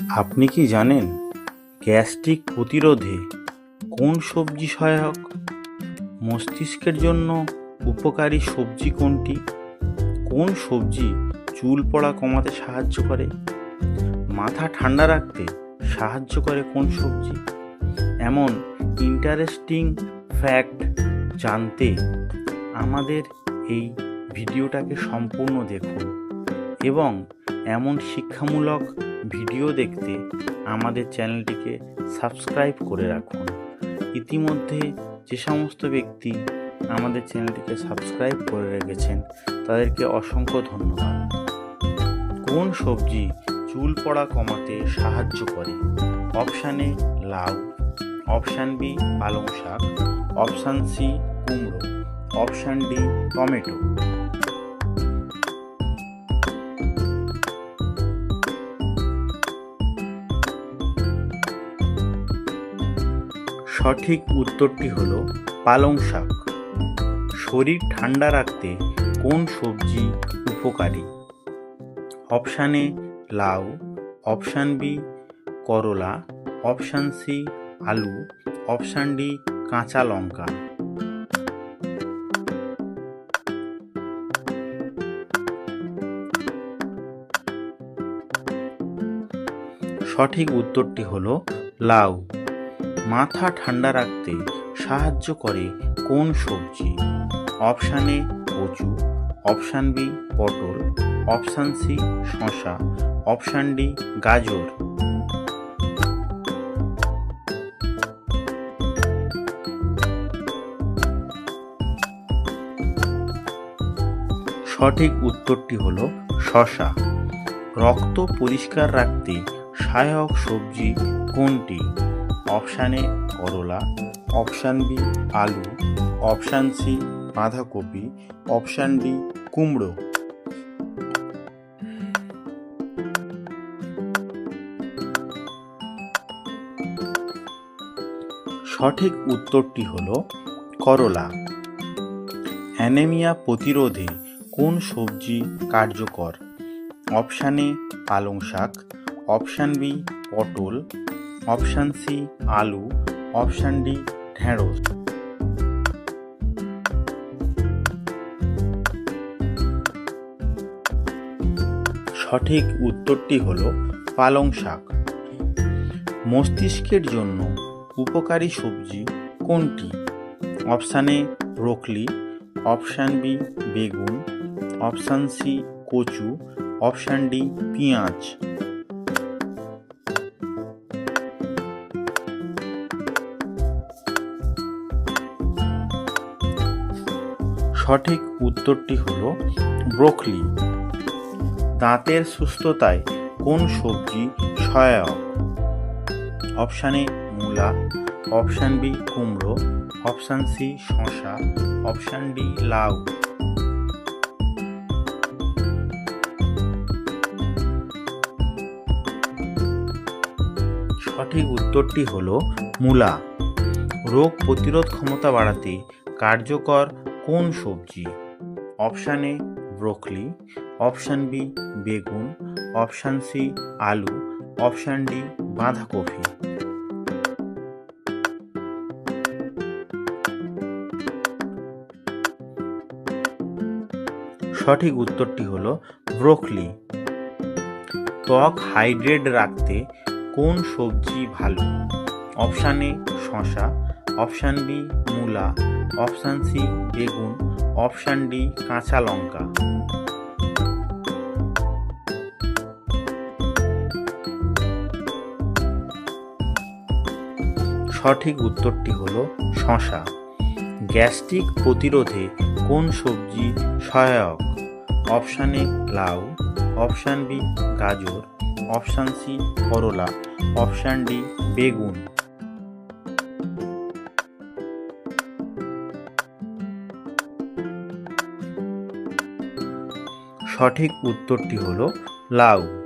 আপনি কি জানেন গ্যাস্ট্রিক প্রতিরোধে কোন সবজি সহায়ক? মস্তিষ্কের জন্য উপকারী সবজি কোনটি? কোন সবজি চুল পড়া কমাতে সাহায্য করে? মাথা ঠান্ডা রাখতে সাহায্য করে কোন সবজি? এমন ইন্টারেস্টিং ফ্যাক্ট জানতে আমাদের এই ভিডিওটাকে সম্পূর্ণ দেখুন এবং এমন শিক্ষামূলক ভিডিও দেখতে আমাদের চ্যানেলটিকে সাবস্ক্রাইব করে রাখুন। ইতিমধ্যে যে সমস্ত ব্যক্তি আমাদের চ্যানেলটিকে সাবস্ক্রাইব করে রেখেছেন, তাদেরকে অসংখ্য ধন্যবাদ। কোন সবজি চুল পড়া কমাতে সাহায্য করে? অপশান এ লাউ, অপশান বি পালং শাক, অপশান সি কুমড়ো, অপশান ডি টমেটো। সঠিক উত্তরটি হল পালং শাক। শরীর ঠান্ডা রাখতে কোন সবজি উপকারী? অপশান এ লাউ, অপশান বি করলা, অপশান সি আলু, অপশান ডি কাঁচা লঙ্কা। সঠিক উত্তরটি হলো লাউ। মাথা ঠান্ডা রাখতে সাহায্য করে কোন সবজি? অপশান এ কচু, অপশান বি পটল, অপশান সি শশা অপশান ডি গাজর। সঠিক উত্তরটি হলো শশা রক্ত পরিষ্কার রাখতে সহায়ক সবজি কোনটি? অপশান এ করলা, অপশান বি আলু, অপশান সি বাঁধাকপি, অপশান ডি কুমড়ো। সঠিক উত্তরটি হল করলা। অ্যানেমিয়া প্রতিরোধে কোন সবজি কার্যকর? অপশান এ পালং শাক, অপশান বি পটল অপশান সি, আলু, অপশান ডি, ঢেঁড়স। সঠিক উত্তরটি হল পালং শাক। মস্তিষ্কের জন্য উপকারী সবজি কোনটি? Option A, broccoli, option B, বেগুন, অপশান সি, কচু, অপশান ডি, পেঁয়াজ। সঠিক উত্তরটি হল ব্রোকলি। দাঁতের সুস্থতায় কোন সবজি সহায়ক? অপশান এ মূলা, অপশান বি কুমড়ো, অপশান সি শশা অপশান ডি লাউ। সঠিক উত্তরটি হল মূলা। রোগ প্রতিরোধ ক্ষমতা বাড়াতে কার্যকর কোন সবজি? Option A broccoli, option B বেগুন, অপশান সি আলু, অপশান ডি বাঁধাকপি। সঠিক উত্তরটি হলো ব্রোকলি। ত্বক হাইড্রেট রাখতে কোন সবজি ভালো? অপশান এ শশা অপশান বি মূলা, অপশান সি বেগুন, অপশান ডি কাঁচা লঙ্কা। সঠিক উত্তরটি হল শশা গ্যাস্ট্রিক প্রতিরোধে কোন সবজি সহায়ক? অপশান এ লাউ, অপশান বি গাজর, অপশান সি করলা, অপশান ডি বেগুন। সঠিক উত্তরটি হলো লাউ।